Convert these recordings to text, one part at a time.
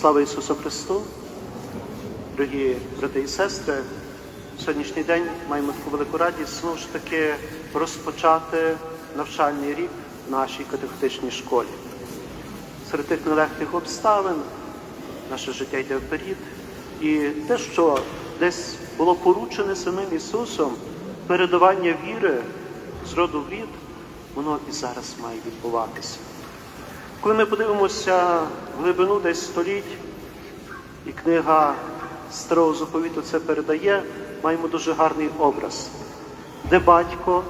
Слава Ісусу Христу! Дорогі брати і сестри, в сьогоднішній день маємо таку велику радість знову ж таки розпочати навчальний рік в нашій катехетичній школі. Серед тих нелегких обставин наше життя йде вперед. І те, що десь було поручене самим Ісусом, передавання віри з роду в рід, воно і зараз має відбуватися. Коли ми подивимося глибину десь століть, і книга Старого заповіту це передає, маємо дуже гарний образ, де батько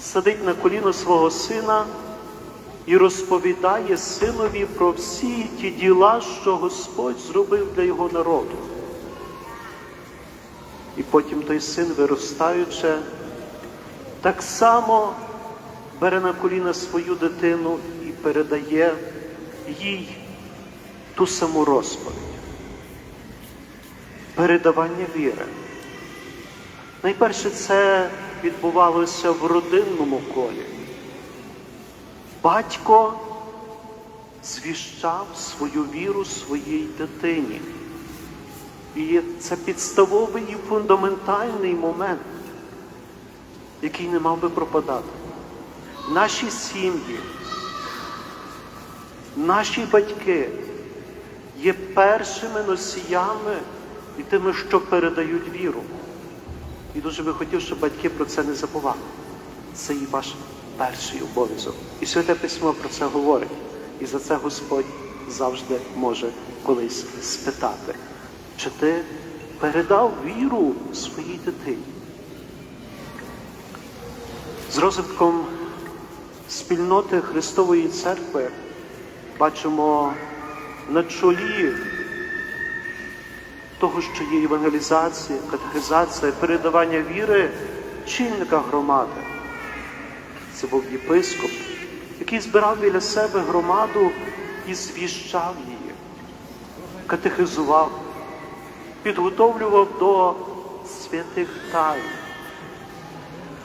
сидить на коліно свого сина і розповідає синові про всі ті діла, що Господь зробив для його народу. І потім той син, виростаючи, так само бере на коліна свою дитину і передає їй ту саму розповідь. Передавання віри. Найперше це відбувалося в родинному колі. Батько звіщав свою віру своїй дитині. І це підставовий і фундаментальний момент, який не мав би пропадати. Наші сім'ї, наші батьки є першими носіями і тими, що передають віру. І дуже би хотів, щоб батьки про це не забували. Це і ваш перший обов'язок. І Святе Письмо про це говорить. І за це Господь завжди може колись спитати, чи ти передав віру своїй дитині. З розвитком спільноти Христової Церкви бачимо на чолі того, що є евангелізація, катехизація, передавання віри чільника громади. Це був єпископ, який збирав біля себе громаду і звіщав її, катехизував, підготовлював до святих тайн.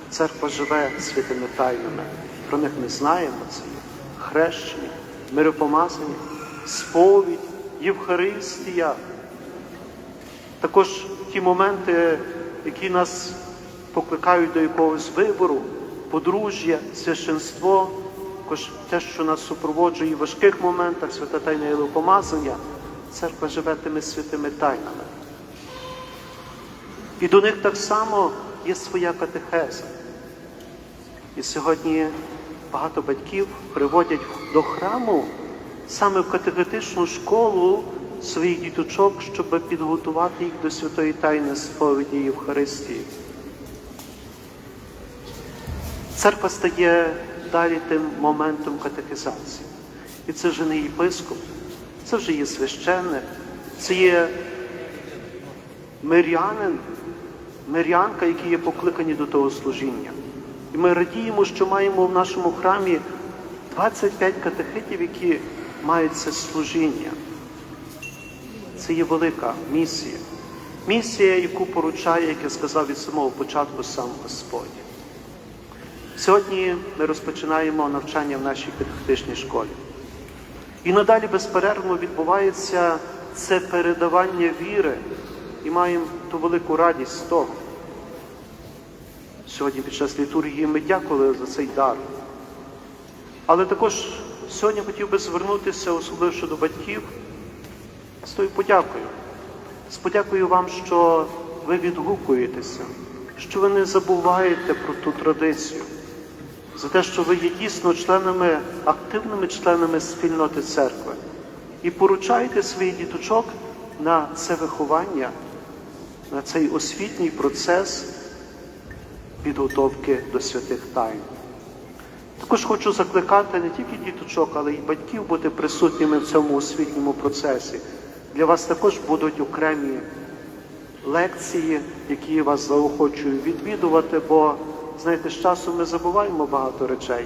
Церква живе святими тайнами. Про них ми знаємо. Це хрещення, миропомазання, сповідь, Євхаристія. Також ті моменти, які нас покликають до якогось вибору, подружжя, священство, також те, що нас супроводжує в важких моментах, свята тайна Євпомазання, церква живе тими святими тайнами. І до них так само є своя катехеза. І сьогодні багато батьків приводять до храму саме в катехетичну школу своїх діточок, щоб підготувати їх до святої тайни сповіді Євхаристії. Церква стає далі тим моментом катехизації. І це вже не єпископ, це вже є священник, це є мирянин, мирянка, які є покликані до того служіння. І ми радіємо, що маємо в нашому храмі 25 катехитів, які мають це служіння. Це є велика місія. Місія, яку поручає, як я сказав від самого початку сам Господь. Сьогодні ми розпочинаємо навчання в нашій катехетичній школі. І надалі безперервно відбувається це передавання віри і маємо ту велику радість з того. Сьогодні під час літургії ми дякували за цей дар. Але також сьогодні хотів би звернутися, особливо щодо батьків, з тою подякою. З подякою вам, що ви відгукуєтеся, що ви не забуваєте про ту традицію, за те, що ви є дійсно членами, активними членами спільноти церкви і поручаєте своїх діточок на це виховання, на цей освітній процес підготовки до святих тайн. Також хочу закликати не тільки діточок, але й батьків бути присутніми в цьому освітньому процесі. Для вас також будуть окремі лекції, які вас заохочую відвідувати, бо, знаєте, з часом ми забуваємо багато речей.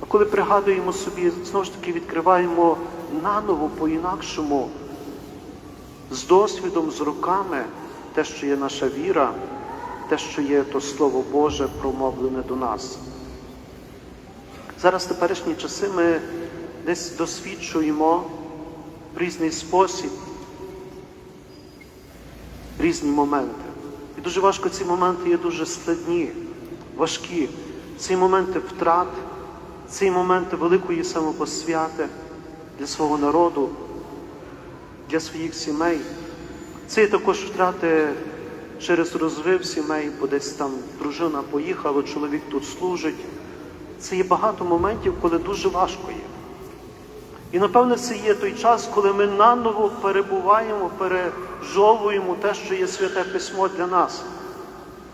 А коли пригадуємо собі, знову ж таки відкриваємо наново по-інакшому, з досвідом, з руками, те, що є наша віра, те, що є то Слово Боже, промовлене до нас. Зараз в теперішні часи ми десь досвідчуємо в різний спосіб, різні моменти. І дуже важко ці моменти є дуже складні, важкі. Ці моменти втрат, ці моменти великої самопосвяти для свого народу, для своїх сімей. Це також втрати через розрив сімей, бо десь там дружина поїхала, чоловік тут служить. Це є багато моментів, коли дуже важко є. І напевне це є той час, коли ми наново перебуваємо, пережовуємо те, що є святе письмо для нас.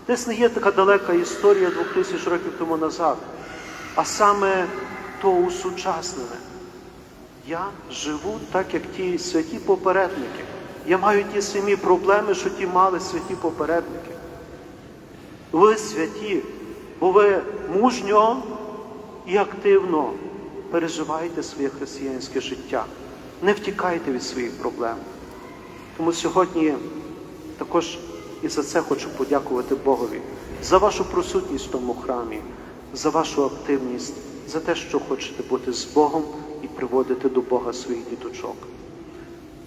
Десь не є така далека історія двох тисяч років тому назад, а саме то усучаснене. Я живу так, як ті святі попередники. Я маю ті самі проблеми, що ті мали святі попередники. Ви святі, бо ви мужньо і активно переживаєте своє християнське життя. Не втікайте від своїх проблем. Тому сьогодні також і за це хочу подякувати Богові, за вашу присутність в тому храмі, за вашу активність, за те, що хочете бути з Богом і приводити до Бога своїх діточок.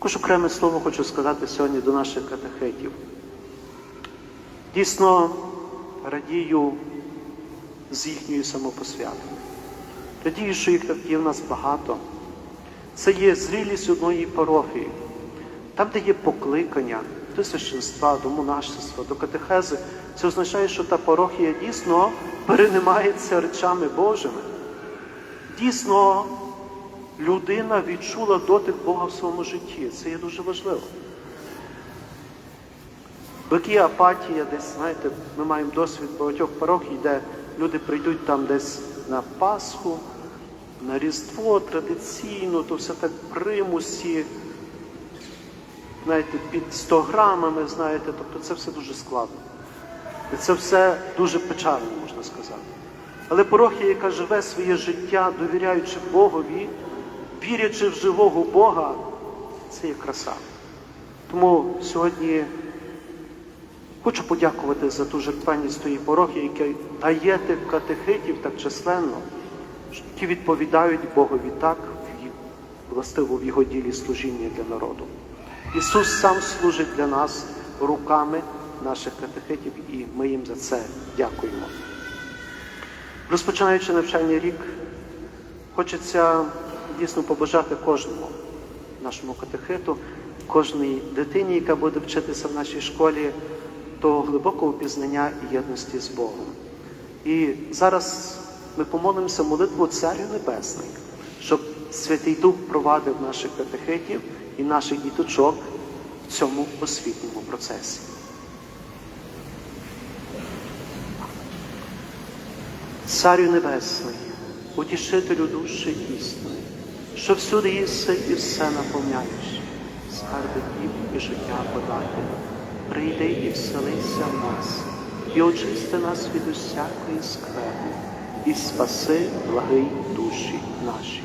Також окреме слово хочу сказати сьогодні до наших катехетів. Дійсно радію з їхньої самопосвяти. Радію, що їх так є в нас багато. Це є зрілість одної парафії, там, де є покликання до священства, до монашества, до катехези, це означає, що та парохія дійсно переймається речами Божими. Дійсно, людина відчула дотик Бога в своєму житті. Це є дуже важливо. Бики апатія десь, знаєте, ми маємо досвід багатьох парохій, де люди прийдуть там десь на Пасху, на Різдво традиційно, то все так примусі, знаєте, під 100 грамами, знаєте, тобто це все дуже складно. І це все дуже печально, можна сказати. Але парохія, яка живе своє життя, довіряючи Богові, вірячи в живого Бога, це є краса. Тому сьогодні хочу подякувати за ту жертвенність тої парохії, яка дає тих катехитів так численно, які відповідають Богові так, властиво в його ділі служіння для народу. Ісус сам служить для нас руками наших катехитів, і ми їм за це дякуємо. Розпочинаючи навчальний рік, хочеться дійсно побажати кожному нашому катехиту, кожній дитині, яка буде вчитися в нашій школі, до глибокого пізнання і єдності з Богом. І зараз ми помолимося молитву Царю Небесний, щоб Святий Дух провадив наших катехитів і наших діточок в цьому освітньому процесі. Царю Небесний, утішителю душі істини, що всюди єси і все наповняєш, скарби дів і життя подати, прийди і вселися в нас, і очисти нас від усякої скверни, і спаси благий душі наші.